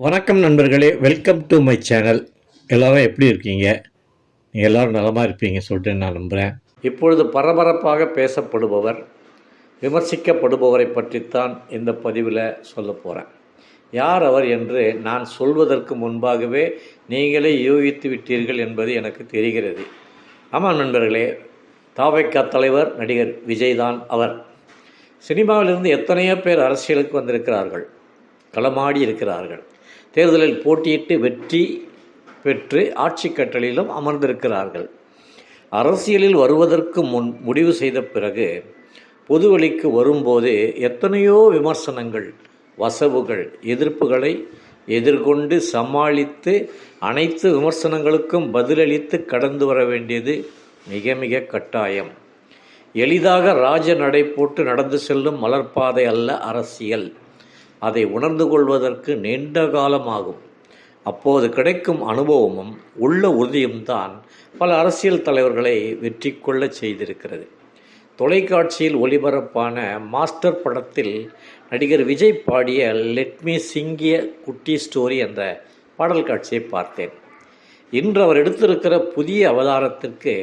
வணக்கம் நண்பர்களே welcome to my channel எல்லோரும் எப்படி இருக்கீங்க? நீங்கள் எல்லோரும் நலமாக இருப்பீங்க சொல்லிட்டு நான் நம்புகிறேன் இப்பொழுது பரபரப்பாக பேசப்படுபவர் விமர்சிக்கப்படுபவரை பற்றித்தான் இந்த பதிவில் சொல்ல போகிறேன் யார் அவர் என்று நான் சொல்வதற்கு முன்பாகவே நீங்களே யூகித்து விட்டீர்கள் என்பது எனக்கு தெரிகிறது. ஆமாம் நண்பர்களே தாவைக்கா தலைவர் நடிகர் விஜய் தான் அவர். சினிமாவிலிருந்து எத்தனையோ பேர் அரசியலுக்கு வந்திருக்கிறார்கள் களமாடி இருக்கிறார்கள். தேர்தலில் போட்டியிட்டு வெற்றி பெற்று ஆட்சி கட்டளிலும் அமர்ந்திருக்கிறார்கள். அரசியலில் வருவதற்கு முன் முடிவு செய்த பிறகு பொதுவெளிக்கு வரும்போது எத்தனையோ விமர்சனங்கள் வசவுகள் எதிர்ப்புகளை எதிர்கொண்டு சமாளித்து அனைத்து விமர்சனங்களுக்கும் பதிலளித்து கடந்து வர வேண்டியது மிக மிக கட்டாயம். எளிதாக ராஜ நடை போட்டு நடந்து செல்லும் மலர்பாதை அல்ல அரசியல். அதை உணர்ந்து கொள்வதற்கு நீண்ட காலமாகும். அப்போது கிடைக்கும் அனுபவமும் உள்ள உறுதியும் தான் பல அரசியல் தலைவர்களை வெற்றி கொள்ளச் செய்திருக்கிறது. தொலைக்காட்சியில் ஒளிபரப்பான மாஸ்டர் படத்தில் நடிகர் விஜய் பாடிய லெட் மீ சிங்கிய குட்டி ஸ்டோரி என்ற பாடல் காட்சியை பார்த்தேன். இன்று அவர் எடுத்திருக்கிற புதிய அவதாரத்திற்கு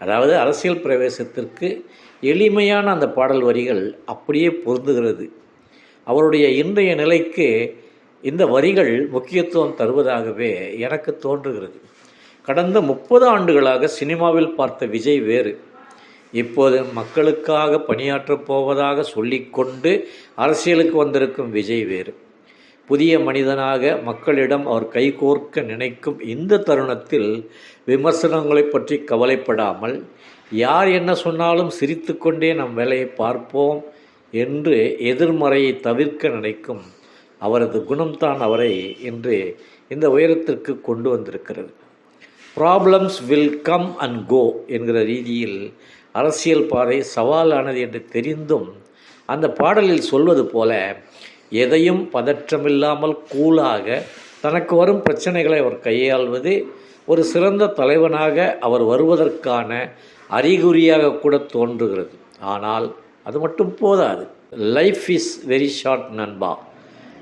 அதாவது அரசியல் பிரவேசத்திற்கு எளிமையான அந்த பாடல் வரிகள் அப்படியே பொருந்துகிறது. அவருடைய இன்றைய நிலைக்கு இந்த வரிகள் முக்கியத்துவம் தருவதாகவே எனக்கு தோன்றுகிறது. கடந்த முப்பது ஆண்டுகளாக சினிமாவில் பார்த்த விஜய் வேறு. இப்போது மக்களுக்காக பணியாற்றப் போவதாக சொல்லிக்கொண்டு அரசியலுக்கு வந்திருக்கும் விஜய் வேறு. புதிய மனிதனாக மக்களிடம் அவர் கைகோர்க்க நினைக்கும் இந்த தருணத்தில் விமர்சனங்களை பற்றி கவலைப்படாமல் யார் என்ன சொன்னாலும் சிரித்துக்கொண்டே நம் வேலையை பார்ப்போம் என்று எதிர்மறையை தவிர்க்க நினைக்கும் அவரது குணம்தான் அவரை இன்று இந்த உயரத்திற்கு கொண்டு வந்திருக்கிறது. Problems will come and go என்கிற ரீதியில் அரசியல் பாதை சவாலானது என்று தெரிந்தும் அந்த பாடலில் சொல்வது போல எதையும் பதற்றமில்லாமல் கூலாக தனக்கு வரும் பிரச்சனைகளை அவர் கையாள்வது ஒரு சிறந்த தலைவனாக அவர் வருவதற்கான அறிகுறியாக கூட தோன்றுகிறது. ஆனால் அது மட்டும் போதாது. லைஃப் இஸ் வெரி ஷார்ட் நண்பா.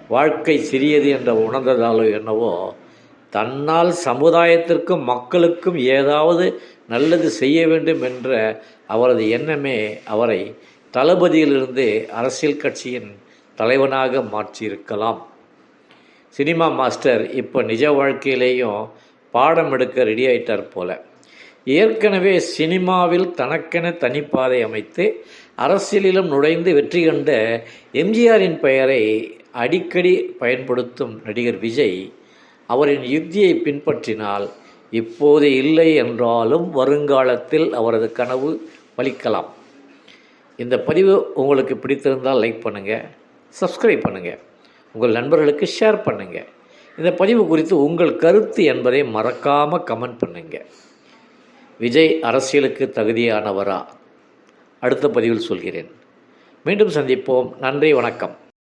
வாழ்க்கை சிறியது என்ற உணர்ந்ததாலோ என்னவோ தன்னால் சமுதாயத்திற்கும் மக்களுக்கும் ஏதாவது நல்லது செய்ய வேண்டும் என்ற அவரது எண்ணமே அவரை தளபதியிலிருந்து அரசியல் கட்சியின் தலைவனாக மாற்றியிருக்கலாம். சினிமா மாஸ்டர் இப்போ நிஜ வாழ்க்கையிலேயும் பாடம் எடுக்க ரெடி ஆயிட்டார் போல. ஏற்கனவே சினிமாவில் தனக்கென தனிப்பாதை அமைத்து அரசியலிலும் நுழைந்து வெற்றி கண்ட எம்ஜிஆரின் பெயரை அடிக்கடி பயன்படுத்தும் நடிகர் விஜய் அவரின் யுக்தியை பின்பற்றினால் இப்போது இல்லை என்றாலும் வருங்காலத்தில் அவரது கனவு பலிக்கலாம். இந்த பதிவு உங்களுக்கு பிடித்திருந்தால் லைக் பண்ணுங்கள் சப்ஸ்கிரைப் பண்ணுங்கள் உங்கள் நண்பர்களுக்கு ஷேர் பண்ணுங்கள் இந்த பதிவு குறித்து உங்கள் கருத்து என்பதை மறக்காமல் கமெண்ட் பண்ணுங்கள் விஜய் அரசியலுக்கு தகுதியானவரா? அடுத்த பதிவில் சொல்கிறேன். மீண்டும் சந்திப்போம். நன்றி வணக்கம்.